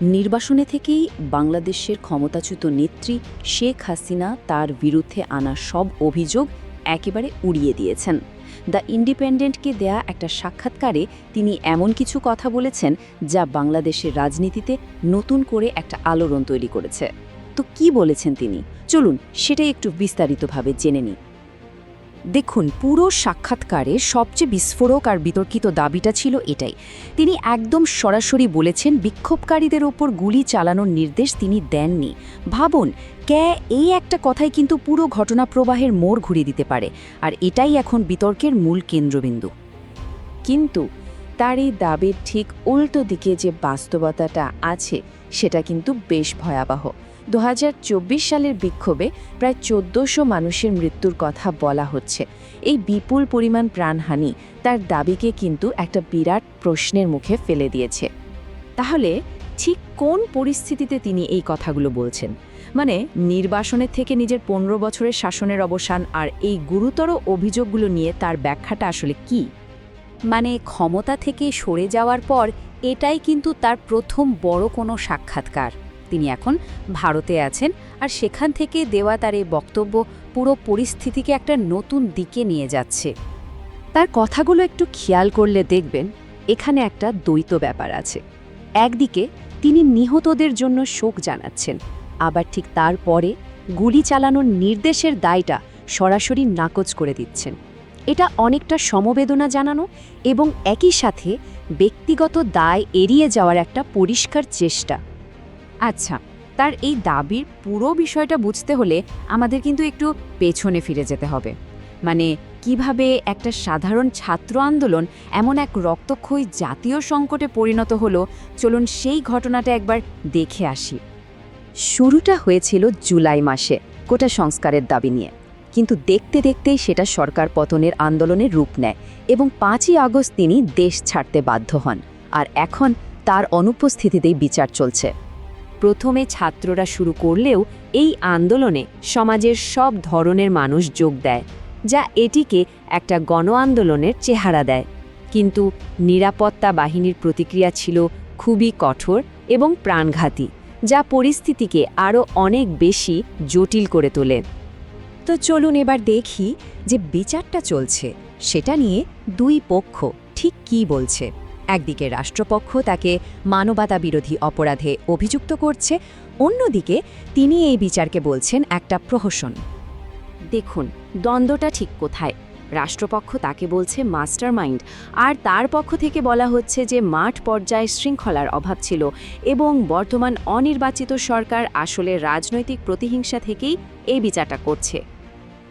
নির্বাসনে থেকেই বাংলাদেশের ক্ষমতাচ্যুত নেত্রী শেখ হাসিনা তার বিরুদ্ধে আনা সব অভিযোগ একেবারে উড়িয়ে দিয়েছেন। দ্য ইন্ডিপেন্ডেন্টকে দেয়া একটা সাক্ষাৎকারে তিনি এমন কিছু কথা বলেছেন যা বাংলাদেশের রাজনীতিতে নতুন করে একটা আলোড়ন তৈরি করেছে। তো কি বলেছেন তিনি? চলুন সেটাই একটু বিস্তারিতভাবে জেনে নিই। দেখুন, পুরো সাক্ষাৎকারে সবচেয়ে বিস্ফোরক আর বিতর্কিত দাবিটা ছিল এটাই। তিনি একদম সরাসরি বলেছেন, বিক্ষোভকারীদের ওপর গুলি চালানোর নির্দেশ তিনি দেননি। ভাবুন, ক্যা, এই একটা কথাই কিন্তু পুরো ঘটনা প্রবাহের মোড় ঘুরিয়ে দিতে পারে। আর এটাই এখন বিতর্কের মূল কেন্দ্রবিন্দু। কিন্তু তার এই দাবির ঠিক উল্টো দিকে যে বাস্তবতাটা আছে, সেটা কিন্তু বেশ ভয়াবহ। দু হাজার চব্বিশ সালের বিক্ষোভে প্রায় চোদ্দোশো মানুষের মৃত্যুর কথা বলা হচ্ছে। এই বিপুল পরিমাণ প্রাণহানি তার দাবিকে কিন্তু একটা বিরাট প্রশ্নের মুখে ফেলে দিয়েছে। তাহলে ঠিক কোন পরিস্থিতিতে তিনি এই কথাগুলো বলছেন? মানে নির্বাসনের থেকে নিজের পনেরো বছরের শাসনের অবসান আর এই গুরুতর অভিযোগগুলো নিয়ে তার ব্যাখ্যাটা আসলে কি? মানে ক্ষমতা থেকে সরে যাওয়ার পর এটাই কিন্তু তার প্রথম বড় কোনো সাক্ষাৎকার। তিনি এখন ভারতে আছেন আর সেখান থেকে দেওয়া তার এই বক্তব্য পুরো পরিস্থিতিকে একটা নতুন দিকে নিয়ে যাচ্ছে। তার কথাগুলো একটু খেয়াল করলে দেখবেন এখানে একটা দ্বৈত ব্যাপার আছে। একদিকে তিনি নিহতদের জন্য শোক জানাচ্ছেন, আবার ঠিক তারপরে গুলি চালানোর নির্দেশের দায়টা সরাসরি নাকচ করে দিচ্ছেন। এটা অনেকটা সমবেদনা জানানো এবং একই সাথে ব্যক্তিগত দায় এড়িয়ে যাওয়ার একটা পরিষ্কার চেষ্টা। আচ্ছা তার এই দাবির পুরো বিষয়টা বুঝতে হলে আমাদের কিন্তু একটু পেছনে ফিরে যেতে হবে। মানে কীভাবে একটা সাধারণ ছাত্র আন্দোলন এমন এক রক্তক্ষয়ী জাতীয় সংকটে পরিণত হলো, চলুন সেই ঘটনাটা একবার দেখে আসি। শুরুটা হয়েছিল জুলাই মাসে কোটা সংস্কারের দাবি নিয়ে। কিন্তু দেখতে দেখতেই সেটা সরকার পতনের আন্দোলনের রূপ নেয় এবং পাঁচই আগস্ট তিনি দেশ ছাড়তে বাধ্য হন। আর এখন তার অনুপস্থিতিতেই বিচার চলছে। প্রথমে ছাত্ররা শুরু করলেও এই আন্দোলনে সমাজের সব ধরনের মানুষ যোগ দেয়, যা এটিকে একটা গণ আন্দোলনের চেহারা দেয়। কিন্তু নিরাপত্তা বাহিনীর প্রতিক্রিয়া ছিল খুবই কঠোর এবং প্রাণঘাতী, যা পরিস্থিতিকে আরও অনেক বেশি জটিল করে তোলে। তো চলুন এবার দেখি যে বিচারটা চলছে, সেটা নিয়ে দুই পক্ষ ঠিক কী বলছে। একদিকে রাষ্ট্রপক্ষ তাকে মানবতা বিরোধী অপরাধে অভিযুক্ত করছে, অন্যদিকে তিনি এই বিচারকে বলছেন একটা প্রহসন। দেখুন, দ্বন্দ্বটা ঠিক কোথায়? রাষ্ট্রপক্ষ তাকে বলছে মাস্টার মাইন্ড আর তার পক্ষ থেকে বলা হচ্ছে যে মাঠ পর্যায়ে শৃঙ্খলার অভাব ছিল এবং বর্তমান অনির্বাচিত সরকার আসলে রাজনৈতিক প্রতিহিংসা থেকেই এই বিচারটা করছে।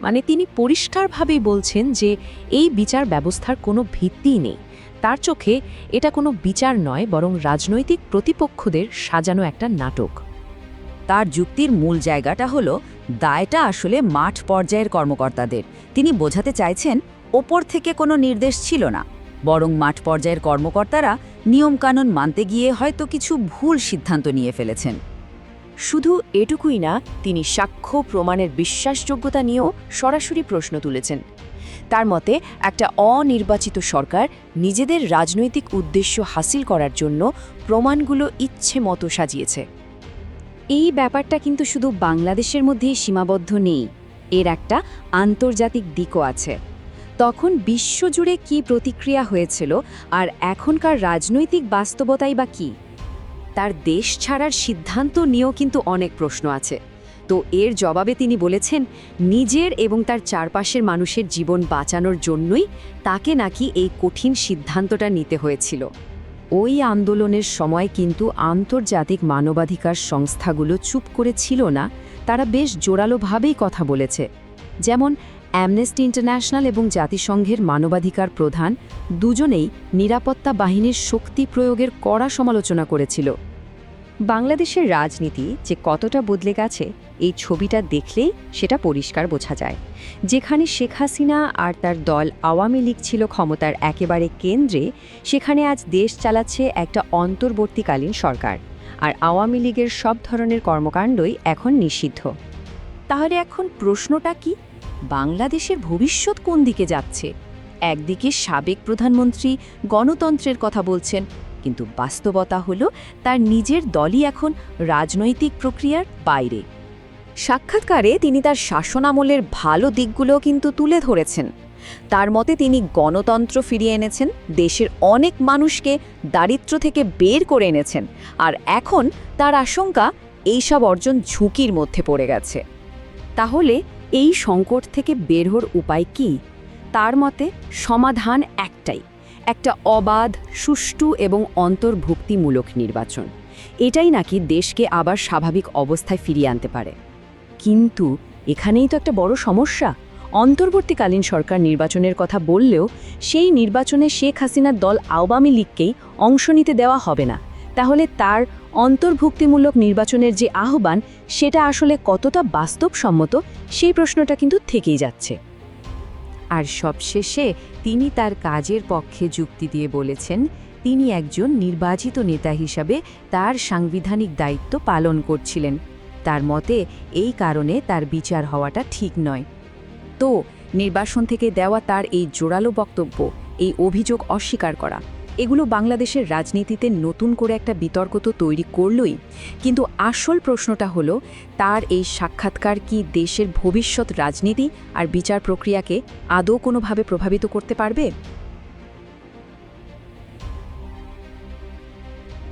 মানে তিনি পরিষ্কারভাবেই বলছেন যে এই বিচার ব্যবস্থার কোনো ভিত্তিই নেই। তার চোখে এটা কোনো বিচার নয়, বরং রাজনৈতিক প্রতিপক্ষদের সাজানো একটা নাটক। তার যুক্তির মূল জায়গাটা হলো, দায়টা আসলে মাঠ পর্যায়ের কর্মকর্তাদের। তিনি বোঝাতে চাইছেন, ওপর থেকে কোনো নির্দেশ ছিল না। বরং মাঠ পর্যায়ের কর্মকর্তারা নিয়মকানুন মানতে গিয়ে হয়তো কিছু ভুল সিদ্ধান্ত নিয়ে ফেলেছেন। শুধু এটুকুই না, তিনি সাক্ষ্য, প্রমাণের বিশ্বাসযোগ্যতা নিয়েও সরাসরি প্রশ্ন তুলেছেন। তার মতে, একটা অনির্বাচিত সরকার নিজেদের রাজনৈতিক উদ্দেশ্য হাসিল করার জন্য প্রমাণগুলো ইচ্ছে মতো সাজিয়েছে। এই ব্যাপারটা কিন্তু শুধু বাংলাদেশের মধ্যেই সীমাবদ্ধ নেই, এর একটা আন্তর্জাতিক দিকও আছে। তখন বিশ্বজুড়ে কি প্রতিক্রিয়া হয়েছিল, আর এখনকার রাজনৈতিক বাস্তবতাই বা কী? তার দেশ ছাড়ার সিদ্ধান্ত নিয়েও কিন্তু অনেক প্রশ্ন আছে। তো এর জবাবে তিনি বলেছেন, নিজের এবং তার চারপাশের মানুষের জীবন বাঁচানোর জন্যই তাকে নাকি এই কঠিন সিদ্ধান্তটা নিতে হয়েছিল। ওই আন্দোলনের সময় কিন্তু আন্তর্জাতিক মানবাধিকার সংস্থাগুলো চুপ করে ছিল না, তারা বেশ জোরালোভাবেই কথা বলেছে। যেমন অ্যামনেস্টি ইন্টারন্যাশনাল এবং জাতিসংঘের মানবাধিকার প্রধান দুজনেই নিরাপত্তা বাহিনীর শক্তি প্রয়োগের কড়া সমালোচনা করেছিল। বাংলাদেশের রাজনীতি যে কতটা বদলে গেছে, এই ছবিটা দেখলেই সেটা পরিষ্কার বোঝা যায়। যেখানে শেখ হাসিনা আর তার দল আওয়ামী লীগ ছিল ক্ষমতার একেবারে কেন্দ্রে, সেখানে আজ দেশ চালাচ্ছে একটা অন্তর্বর্তীকালীন সরকার। আর আওয়ামী লীগের সব ধরনের কর্মকাণ্ডই এখন নিষিদ্ধ। তাহলে এখন প্রশ্নটা কি? বাংলাদেশের ভবিষ্যৎ কোন দিকে যাচ্ছে? একদিকে সাবেক প্রধানমন্ত্রী গণতন্ত্রের কথা বলছেন, কিন্তু বাস্তবতা হলো তার নিজের দলই এখন রাজনৈতিক প্রক্রিয়ার বাইরে। সাক্ষাৎকারে তিনি তার শাসনামলের ভালো দিকগুলো কিন্তু তুলে ধরেছেন। তার মতে তিনি গণতন্ত্র ফিরিয়ে এনেছেন, দেশের অনেক মানুষকে দারিদ্র্য থেকে বের করে এনেছেন, আর এখন তার আশঙ্কা এইসব অর্জন ঝুঁকির মধ্যে পড়ে গেছে। তাহলে এই সংকট থেকে বের হওয়ার উপায় কি? তার মতে, সমাধান একটাই, একটা অবাধ, সুষ্ঠু এবং অন্তর্ভুক্তিমূলক নির্বাচন। এটাই নাকি দেশকে আবার স্বাভাবিক অবস্থায় ফিরিয়ে আনতে পারে। কিন্তু এখানেই তো একটা বড় সমস্যা। অন্তর্বর্তীকালীন সরকার নির্বাচনের কথা বললেও সেই নির্বাচনে শেখ হাসিনার দল আওয়ামী লীগকেই অংশ নিতে দেওয়া হবে না। তাহলে তার অন্তর্ভুক্তিমূলক নির্বাচনের যে আহ্বান, সেটা আসলে কতটা বাস্তবসম্মত, সেই প্রশ্নটা কিন্তু থেকেই যাচ্ছে। আর সবশেষে তিনি তার কাজের পক্ষে যুক্তি দিয়ে বলেছেন, তিনি একজন নির্বাচিত নেতা হিসাবে তার সাংবিধানিক দায়িত্ব পালন করছিলেন। তার মতে, এই কারণে তার বিচার হওয়াটা ঠিক নয়। তো, নির্বাসন থেকে দেওয়া তার এই জোরালো বক্তব্য, এই অভিযোগ অস্বীকার করা। এগুলো বাংলাদেশের রাজনীতিতে নতুন করে একটা বিতর্ক তো তৈরি করলই। কিন্তু আসল প্রশ্নটা হলো, তার এই সাক্ষাৎকার কি দেশের ভবিষ্যৎ রাজনীতি আর বিচার প্রক্রিয়াকে আদৌ কোনোভাবে প্রভাবিত করতে পারবে?